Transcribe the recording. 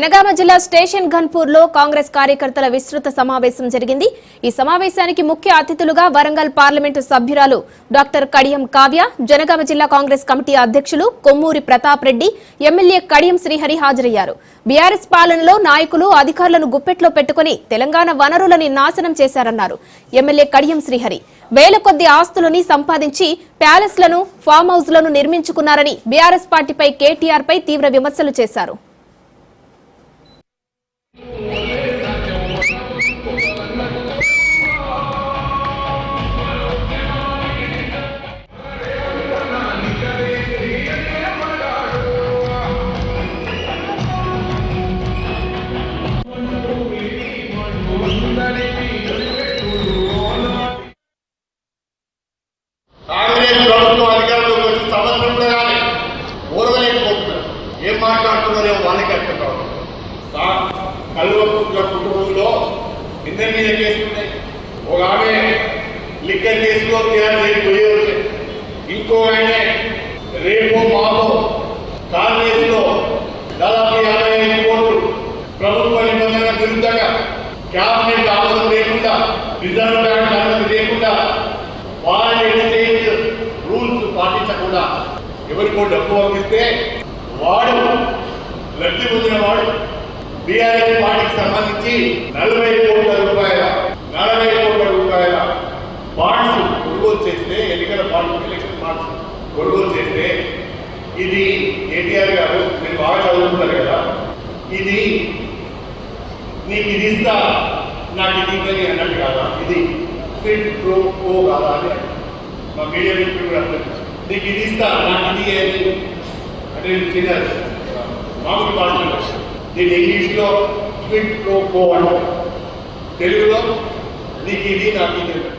జనగామ జిల్లా స్టేషన్ ఘన్పూర్లో కాంగ్రెస్ కార్యకర్తల విస్తృత సమావేశం జరిగింది. ఈ సమావేశానికి ముఖ్య అతిథులుగా వరంగల్ పార్లమెంటు సభ్యురాలు డాక్టర్ కడియం కావ్య జనగామ జిల్లా కాంగ్రెస్ కమిటీ అధ్యక్షులు కొమ్మూరి ప్రతాప్ రెడ్డి ఎమ్మెల్యే కడియం శ్రీహరి హాజరయ్యారు. బీఆర్ఎస్ పాలనలో నాయకులు అధికారులను గుప్పెట్లో పెట్టుకుని తెలంగాణ వనరులని నాశనం చేశారన్నారు ఎమ్మెల్యే కడియం శ్రీహరి. వేల కొద్ది ఆస్తులని సంపాదించి ప్యాలెస్లను ఫామ్ హౌస్లను నిర్మించుకున్నారని బీఆర్ఎస్ పార్టీపై కేటీఆర్ పై తీవ్ర విమర్శలు చేశారు. కాంగ్రెస్ ప్రభుత్వం అధికారంలోకి వచ్చి సంవత్సరం కానీ ఓడవలేకపోతున్నారు ఏం మాట్లాడుతున్నారో వాళ్ళకి అర్థం కావాలి కుటుంబంలో ఇద్దరి మీద కేసులు ఒక ఆమె లిక్కర్ కేసులో తీరాలి ఇంకో ఆయన రేపో మాపో కాంగ్రెస్లో దాదాపు యాభై ఐదు కోట్లు ప్రభుత్వ నిబంధన విరుద్ధంగా క్యాబ్ రిజర్వ్ బ్యాంక్ అనుమతి లేకుండా ఫారెన్ ఎక్స్చేంజ్ రూల్స్ పాటించకుండా ఎవరికో డబ్బు పంపిస్తే వాడు లబ్ధి పొందిన వాడు. బీఆర్ఎస్ పార్టీకి సంబంధించి నలభై కోట్ల రూపాయల నలభై కోట్ల రూపాయల బాండ్స్ కొనుగోలు చేస్తే ఎన్నికల బాండ్స్ ఎలక్షన్ బాండ్స్ కొనుగోలు చేస్తే ఇది కేటీఆర్ గారు మీరు బాగా చదువుకుంటారు కదా ఇది నీకు ఇది ఇస్తా. నాకు ఇది ఇవ్వని అన్నట్టు కాదా ఇది ఫిట్ ప్రో ఓ కాదా అని మా మీడియా మిత్రులు కూడా అర్థం చేసుకోండి. నీకు ఇది ఇస్తా నాకు ఇది అని అంటే నేను చిన్న మామూలు భాషలో దీన్ని ఇంగ్లీష్లో ఫిట్ ప్రో కో అంటారు తెలుగులో నీకు ఇది నాకు ఇది అంటారు.